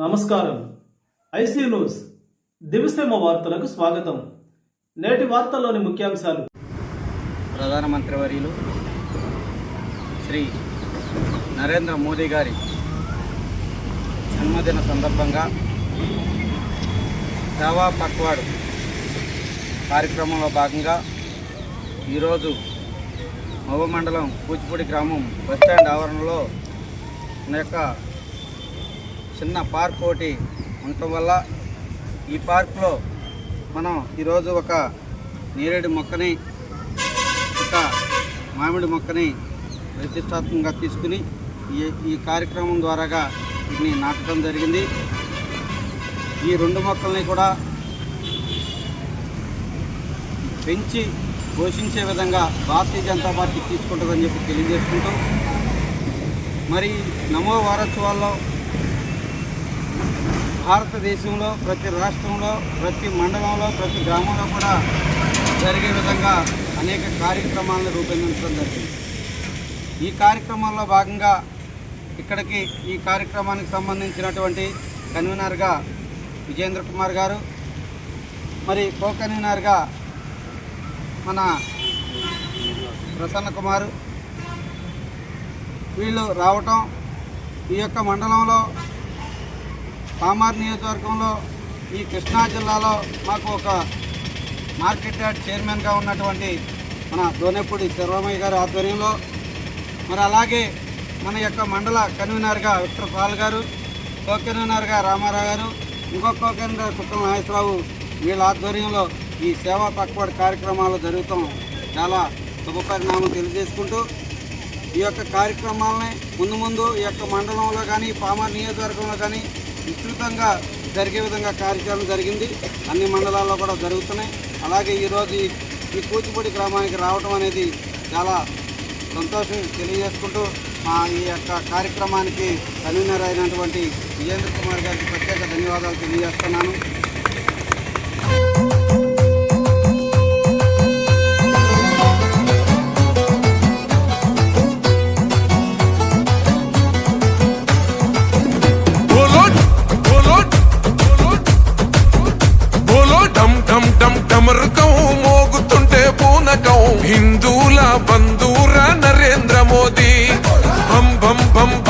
నమస్కారం. IC news. దివిసేమ వార్తలకు స్వాగతం. నేటి వార్తల్లోని ముఖ్యాంశాలు. ప్రధానమంత్రి వర్యులు శ్రీ నరేంద్ర మోదీ గారి జన్మదిన సందర్భంగా సేవా పక్వాడు కార్యక్రమంలో భాగంగా ఈరోజు మవ మండలం కూచిపూడి గ్రామం బస్టాండ్ ఆవరణలో యొక్క చిన్న పార్క్ ఒకటి ఉండటం వల్ల ఈ పార్క్లో మనం ఈరోజు ఒక నేరేడు మొక్కని ఒక మామిడి మొక్కని ప్రతిష్టాత్మకంగా తీసుకుని ఈ ఈ కార్యక్రమం ద్వారాగా వీటిని నాటడం జరిగింది. ఈ రెండు మొక్కల్ని కూడా పెంచి పోషించే విధంగా భారతీయ జనతా పార్టీ తీసుకుంటుందని చెప్పి తెలియజేసుకుంటూ మరి నమో వారోత్సవాల్లో భారతదేశంలో ప్రతి రాష్ట్రంలో ప్రతి మండలంలో ప్రతి గ్రామంలో కూడా జరిగే విధంగా అనేక కార్యక్రమాలను రూపొందించడం జరిగింది. ఈ కార్యక్రమంలో భాగంగా ఇక్కడికి ఈ కార్యక్రమానికి సంబంధించినటువంటి కన్వీనర్గా విజేంద్ర కుమార్ గారు మరి కో కన్వీనర్గా మన ప్రసన్న కుమారు వీళ్ళు రావటం ఈ యొక్క మండలంలో పామార్ నియోజకవర్గంలో ఈ కృష్ణా జిల్లాలో మాకు ఒక మార్కెట్ యార్డ్ చైర్మన్గా ఉన్నటువంటి మన దోనేపూడి శర్వమయ్య గారి ఆధ్వర్యంలో మరి అలాగే మన యొక్క మండల కన్వీనర్గా విక్టర్ పాల్ గారు కో కన్వీనర్గా రామారావు గారు ఇంకొక కోకన్వీనర్ కన్వీనర్ నాగేశ్వరరావు వీళ్ళ ఆధ్వర్యంలో ఈ సేవా పక్వాడు కార్యక్రమాలు జరుగుతాం. చాలా శుభపరిణామం తెలియజేసుకుంటూ ఈ యొక్క కార్యక్రమాలని ముందు ముందు ఈ యొక్క మండలంలో కానీ పామర్ నియోజకవర్గంలో కానీ విస్తృతంగా జరిగే విధంగా కార్యక్రమం జరిగింది. అన్ని మండలాల్లో కూడా జరుగుతున్నాయి. అలాగే ఈరోజు ఈ- కూచిపూడి గ్రామానికి రావడం అనేది చాలా సంతోషం తెలియజేసుకుంటూ మా ఈ యొక్క కార్యక్రమానికి కన్వీనర్ అయినటువంటి విజేంద్ర కుమార్ గారికి ప్రత్యేక ధన్యవాదాలు తెలియజేస్తున్నాను. మోగుతుంటే హిందూల బంధూరా నరేంద్ర మోదీ. బం బం బం